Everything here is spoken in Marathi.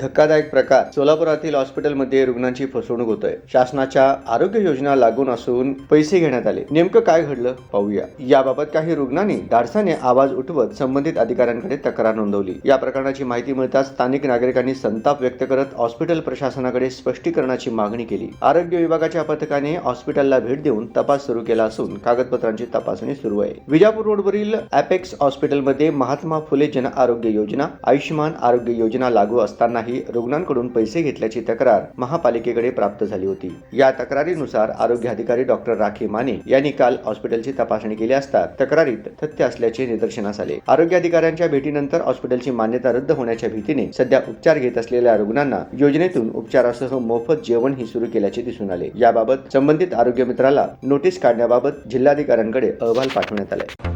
धक्कादायक प्रकार. सोलापुरातील हॉस्पिटलमध्ये रुग्णांची फसवणूक होत आहे शासनाच्या आरोग्य योजना लागून असून पैसे घेण्यात आले. नेमकं काय घडलं? पाहूया. याबाबत काही रुग्णांनी धाडसाने आवाज उठवत संबंधित अधिकाऱ्यांकडे तक्रार नोंदवली. या प्रकरणाची माहिती मिळताच स्थानिक नागरिकांनी संताप व्यक्त करत हॉस्पिटल प्रशासनाकडे स्पष्टीकरणाची मागणी केली. आरोग्य विभागाच्या पथकाने हॉस्पिटलला भेट देऊन तपास सुरू केला असून कागदपत्रांची तपासणी सुरू आहे. विजापूर रोडवरील अपेक्स हॉस्पिटलमध्ये महात्मा फुले जन आरोग्य योजना आयुष्यमान आरोग्य योजना लागू असतानाही रुग्णांकडून पैसे घेतल्याची तक्रार महापालिकेकडे प्राप्त झाली होती. या तक्रारीनुसार आरोग्य अधिकारी डॉक्टर राखी माने यांनी काल हॉस्पिटलची तपासणी केली असता तक्रारीत तथ्य असल्याचे निदर्शनास आले. आरोग्य अधिकाऱ्यांच्या भेटीनंतर हॉस्पिटलची मान्यता रद्द होण्याच्या भीतीने सध्या उपचार घेत असलेल्या रुग्णांना योजनेतून उपचारासह मोफत जेवण ही सुरू केल्याचे दिसून आले. याबाबत संबंधित आरोग्य मित्राला नोटीस काढण्याबाबत जिल्हाधिकाऱ्यांकडे अहवाल पाठवण्यात आलाय.